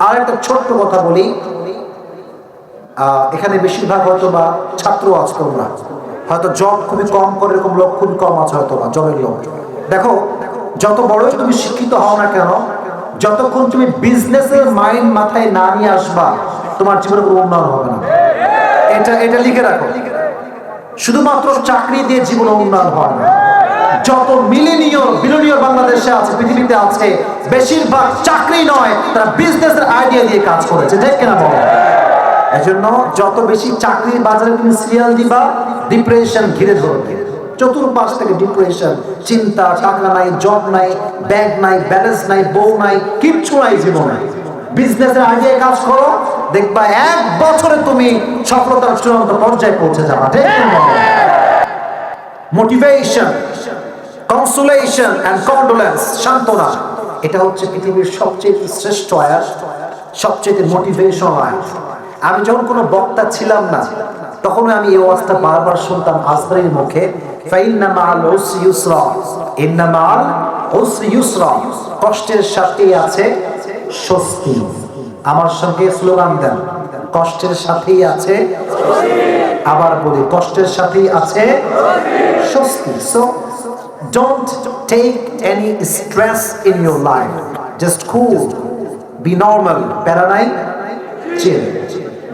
আর একটা ছোট্ট কথা বলি। এখানে বেশিরভাগ হয়তো বা ছাত্র আজ তোমরা। হয়তো জব খুবই কম করে, এরকম লোক খুবই কম আছে হয়তো বা জবের লোক। দেখো, যত বড়ই তুমি শিক্ষিত হও না কেন, যতক্ষণ তুমি বিজনেসের মাইন্ড মাথায় না নিয়ে আসবা, তোমার জীবনে কোনো উন্নয়ন হবে না। এটা এটা লিখে রাখো। শুধুমাত্র চাকরি দিয়ে জীবনে উন্নয়ন হয় না। যত মিলিনিয়র বিলিনিয়র বাংলাদেশে আছে, পৃথিবীতে আছে, বেশিরভাগ চাকরি নয়, তারা বিজনেসের আইডিয়া দিয়ে কাজ করেছে, ঠিক কিনা বলো? এজন্য যত বেশি চাকরির বাজারে তুমি সিরিয়াল দিবা ডিপ্রেশন ঘিরে ধরবে। চতুর্পাশ থেকে ডিপ্রেশন চিন্তা, টাকা নাই জব নাই ব্যাগ নাই ব্যালেন্স নাই, বউ নাই, কিচ্ছু নাই জীবনে। বিজনেসের আইডিয়া কাজ করো, দেখবা এক বছরে তুমি সফলতার চূড়ান্ত পর্যায়ে পৌঁছে যাবা মোটিভেশন কনসোলেশন অ্যান্ড কন্ডোলেন্স সান্ত্বনা। এটা হচ্ছে পৃথিবীর সবচেয়ে শ্রেষ্ঠ আয়াস সবচেয়ে মোটিভেশন আয়াস আমি যখন কোনো বক্তা ছিলাম না তখন আমি এই অবস্থা বারবার শুনতাম আসবারির মুখে, ফাইন্না মাল উসরি ইউসরা। ইন্না মাল উসরি ইউসরা। কষ্টের সাথে আছে স্বস্তি। আমার সঙ্গে স্লোগান দেন, কষ্টের সাথেই আছে আবার বলি, কষ্টের সাথেই আছে স্বস্তি। So don't take any stress in your life. Just cool. Be normal. নাই chill.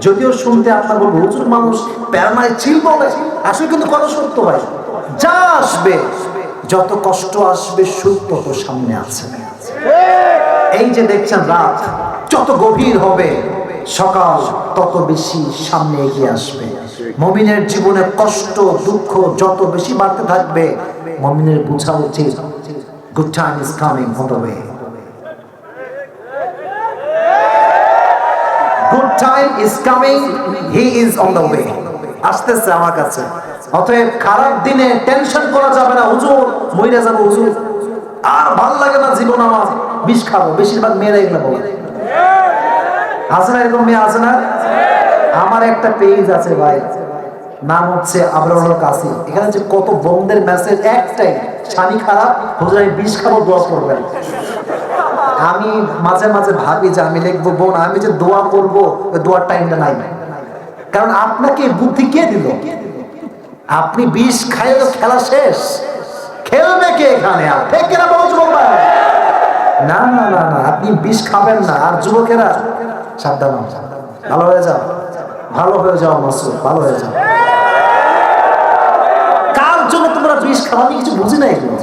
যদিও শুনতে আপনার বলব হুজুর মানুষ প্যারা নাই চিল বলে, আসলে কিন্তু কথা সত্য ভাই। যা আসবে, যত কষ্ট আসবে, সুখ তত সামনে আছে। এই যে দেখছেন রাত, যত গভীর হবে, সকাল তত বেশি সামনে এগিয়ে আসবে। মমিনের জীবনে কষ্ট, দুঃখ যত বেশি বাড়তে থাকবে, মমিনের বোঝা উচিত good time is coming good time is coming he is on the way আসতেছে আমার কাছে। অতএব খারাপ দিনে টেনশন করা যাবে না, হুজুর, মইরা যাব, হুজুর। আর ভালো লাগে না জীবন আমার, বিষ খাব, বেশিরভাগ মেয়েরা এগুলো বলে। আছে না এরকম মেয়ে, আছে না? আমার একটা পেজ আছে ভাই। নাম হচ্ছে আবরার কাসি এখানে যে কত বন্ধের মেসেজ একটাই, স্বামী খারাপ, হুজুর আমি বিষ খাব দোয়া করবেন। আমি মাঝে মাঝে ভাবি যে আমি লিখব বোন, আমি যে দোয়া করব দোয়ার টাইমটা নাই। কারণ আপনাকে বুদ্ধি কে দিল? আপনি বিষ খাইলে তো খেলা শেষ। খেলবে কে এখানে? না না না না, আপনি বিষ খাবেন না, আর যুবকেরা সাবধান। ভালো হয়ে যাও। ভালো হয়ে যাও, মাসুদ, ভালো হয়ে যাও। খাওয়া আমি কিছু বুঝি না এগুলো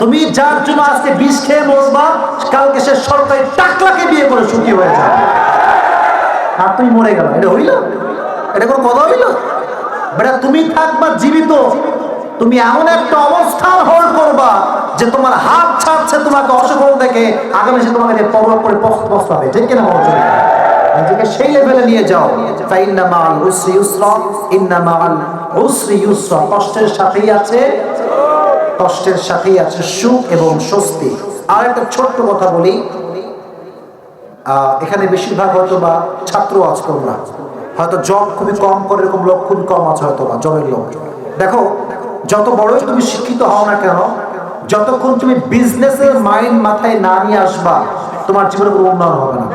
তুমি যার জন্য আজকে বিষ খেয়ে মরবা, কালকে সে সরকারি টাকলাকে বিয়ে করে সুখী হয়ে যাবে। আর তুমি মরে গেল। এটা হইল? এটা কোনো কথা হইল? বেটা, তুমি থাকবা জীবিত। তুমি এমন একটা অবস্থান হোল্ড করবা যে তোমার হাত ছাড়ছে তোমাকে অসফল দেখে আগামী সে তোমাকে পবর করে পস্তাবে। ঠিক কিনা বলছো নিজেকে সেই লেভেলে নিয়ে যাও। ফাইন্না মাল উসরি ইউসরা ইন্না মাল উসরি ইউসরা কষ্টের সাথেই আছে কষ্টের সাথেই আছে সুখ এবং স্বস্তি। আর একটা ছোট্ট কথা বলি এখানে বেশিরভাগ হয়তো বা ছাত্র আজ তোমরা। হয়তো জব খুবই কম করে, এরকম লোক খুবই কম আছে হয়তো বা জবের লোক। দেখো, যত বড়ই তুমি শিক্ষিত হও না কেন, যতক্ষণ তুমি বিজনেসের মাইন্ড মাথায় না নিয়ে আসবা, তোমার জীবনে কোনো উন্নয়ন হবে না।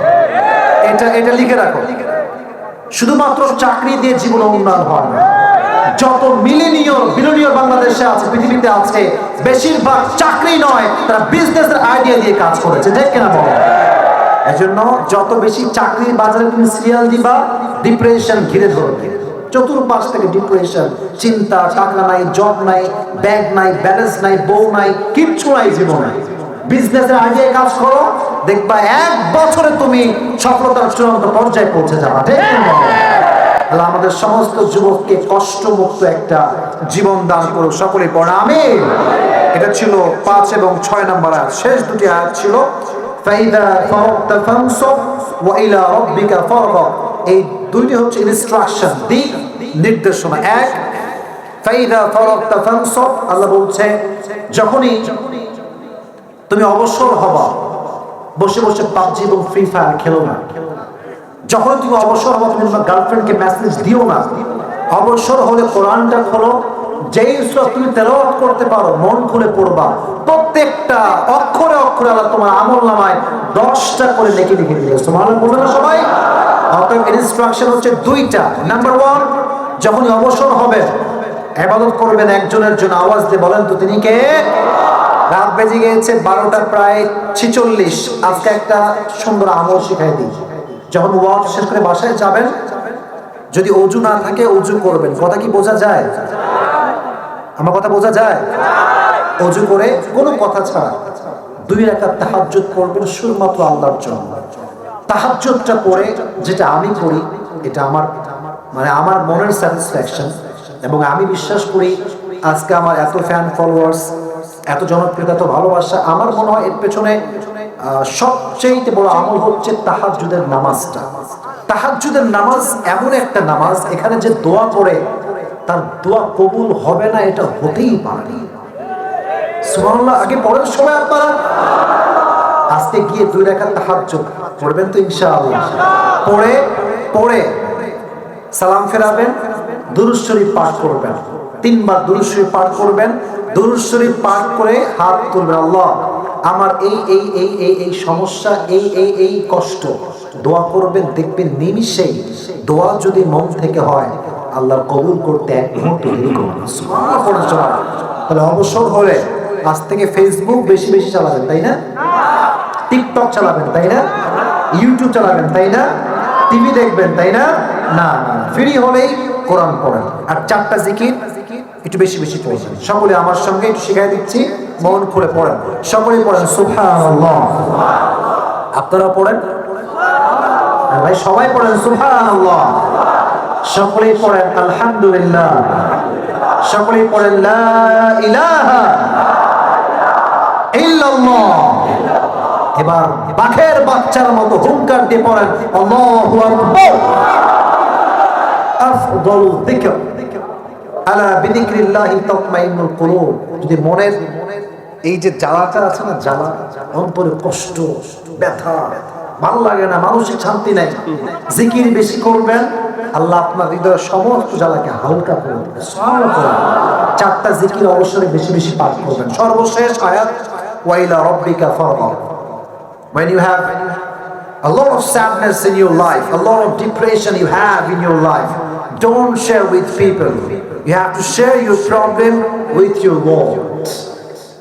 এটা এটা লিখে রাখো। শুধুমাত্র চাকরি দিয়ে জীবনে উন্নয়ন হয় না। যত মিলিনিয়র বিলিনিয়র বাংলাদেশে আছে, পৃথিবীতে আছে, বেশিরভাগ চাকরি নয়, তারা বিজনেসের আইডিয়া দিয়ে কাজ করেছে, ঠিক কিনা বলো? এজন্য যত বেশি চাকরির বাজারে তুমি সিরিয়াল দিবা ডিপ্রেশন ঘিরে ধরবে। চতুর্পাশ থেকে ডিপ্রেশন চিন্তা, টাকা নাই জব নাই ব্যাগ নাই ব্যালেন্স নাই, বউ নাই, কিচ্ছু নাই জীবনে। বিজনেসের আইডিয়া কাজ করো, দেখবা এক বছরে তুমি সফলতার চূড়ান্ত পর্যায়ে পৌঁছে যাবা, ঠিক? আল্লাহ আমাদের সমস্ত যুবককে কষ্টমুক্ত একটা জীবন দান করুক। সকলে পড়া আমি এটা ছিল পাঁচ এবং ছয় নম্বর আয়াত। শেষ দুটি আয়াত ছিল এই দুইটি হচ্ছে তুমি হবা, বসে বসে পাবজি এবং ফ্রি ফায়ার খেলো না। যখন তুমি অবসর হব, তুমি তোমার গার্লফ্রেন্ডকে মেসেজ দিও না। অবসর হলে কোরআনটা খোলো। যেই সূরা তুমি তেলাওয়াত করতে পারো, মন খুলে পড়বা। প্রত্যেকটা অক্ষরে অক্ষরে আল্লাহ তোমার আমল নামায় দশটা করে নেকি লিখে দিবে। সুবহানাল্লাহ, বলবে না সবাই? অতএব ইনস্ট্রাকশন হচ্ছে দুইটা। নাম্বার ওয়ান যখনই অবসর হবে এবাদত করবেন একজনের জন্য। আওয়াজ দিয়ে বলেন তো তিনি কে? রাত বেজে গিয়েছে বারোটা প্রায় ছিচল্লিশ। আজকে একটা সুন্দর আমল শিখাই দিই। যখন ওয়ার্ক শেষ করে বাসায় যাবেন, যদি অজু না থাকে অজু করবেন। কথা কি বোঝা যায়? আমার কথা বোঝা যায়? অজু করে কোনো কথা ছাড়া দুই রাকাত তাহাজ্জুদ করবেন শুধুমাত্র আল্লাহর জন্য। তাহাজ্জুদটা পড়ে যেটা আমি করি, এটা আমার মানে আমার মনের স্যাটিসফ্যাকশন এবং আমি বিশ্বাস করি, আজকে আমার এত ফ্যান ফলোয়ার্স এত জনপ্রিয়তা, এত ভালোবাসা, আমার মনে হয় এর পেছনে সবচেয়ে বড় আমল হচ্ছে তাহাজ্জুদের নামাজটা। তাহাজ্জুদের নামাজ এমন একটা নামাজ, এখানে যে দোয়া করে, তার দোয়া কবুল হবে না, এটা হতেই পারে আগে সবাই আপনারা আজকে গিয়ে দুই রেখা তাহাজ্জুদ পড়বেন তো ইনশাআল্লাহ। পড়ে পড়ে সালাম ফেরাবেন, দুরুদ পাঠ করবেন। তিনবার দুরুদ পাঠ করবেন, দুরুদ পাঠ করে হাত তুলবেন, আল্লাহ। আমার এই এই এই এই এই সমস্যা, এই এই এই কষ্ট, দোয়া করবেন, দেখবেন নিমিষেই দোয়া যদি মন থেকে হয়, আল্লাহর কবুল করতে এক মুহূর্ত। তাহলে অবসর হলে আজ থেকে ফেসবুক বেশি বেশি চালাবেন, তাই না? টিকটক চালাবেন, তাই না? ইউটিউব চালাবেন, তাই না? টিভি দেখবেন, তাই না? না ফ্রি হলেই কোরআন পড়েন। আর চারটা জিকির একটু বেশি বেশি পড়বেন সকলে আমার সঙ্গে একটু শিখাই দিচ্ছি। মন খুলে পড়েন। সকলে পড়েন, সুবহানাল্লাহ। আপনারা পড়েন? ভাই, সবাই পড়েন, সুবহানাল্লাহ। সকলেই পড়েন, আলহামদুলিল্লাহ। সকলেই পড়েন এবার বাঘের বাচ্চার মতো হুঙ্কার দিয়ে পড়েন, আল্লাহু আলা বিযিকরিল্লাহি তাতমাইন্নুল কুলুব। যদি মনের এই যে জ্বালাটা আছে না জ্বালা অন্তরে কষ্ট ব্যথা ভালো লাগে না মানসিক শান্তি নাই জিকির বেশি করবেন আল্লাহ আপনার হৃদয়ের সমস্ত জ্বালাকে হালকা করে। চারটা জিকির অবসরে বেশি বেশি পাঠ করবেন সর্বশেষ আয়াত ওয়াইলা রব্বিকা ফারগাব when you have a lot of sadness in your life, a lot of depression you have in your life, don't share with people. You have to share your problem with your Lord.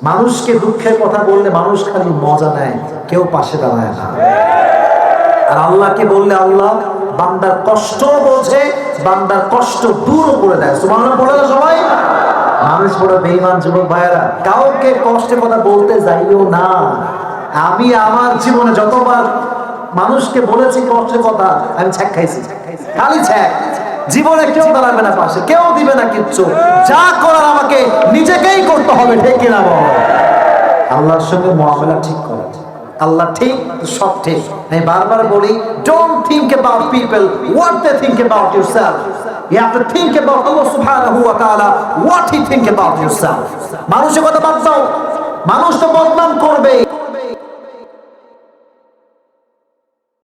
মানুষকে দুঃখের কথা বললে মানুষ খালি মজা নেয়, কেউ পাশে দাঁড়ায় না। আর আল্লাহকে বললে আল্লাহ বান্দার কষ্ট বোঝে, বান্দার কষ্ট দূর করে দেয়। সুবহানাল্লাহ, বলে না সবাই। মানুষ বড় বেইমান যুবক ভাইয়েরা, কাউকে কষ্টের কথা বলতে যাইও না। আমি আমার জীবনে যতবার মানুষকে বলেছি কষ্টের কথা, আমি ছ্যাক খাইছি। খালি ছ্যাক। জীবনে কেউ দাঁড়াবে না পাশে। কেউ দিবে না কিচ্ছু। যা করার আমাকে নিজেকেই করতে হবে কিনা বলো? আল্লাহর সঙ্গে মহামেলা ঠিক করে। আল্লাহ ঠিক সব ঠিক। আমি বারবার বলি don't think about people what they think about yourself You have to think about Allah subhanahu wa ta'ala, what he think about yourself মানুষের কথা বাদ দাও। মানুষ তো বদনাম করবে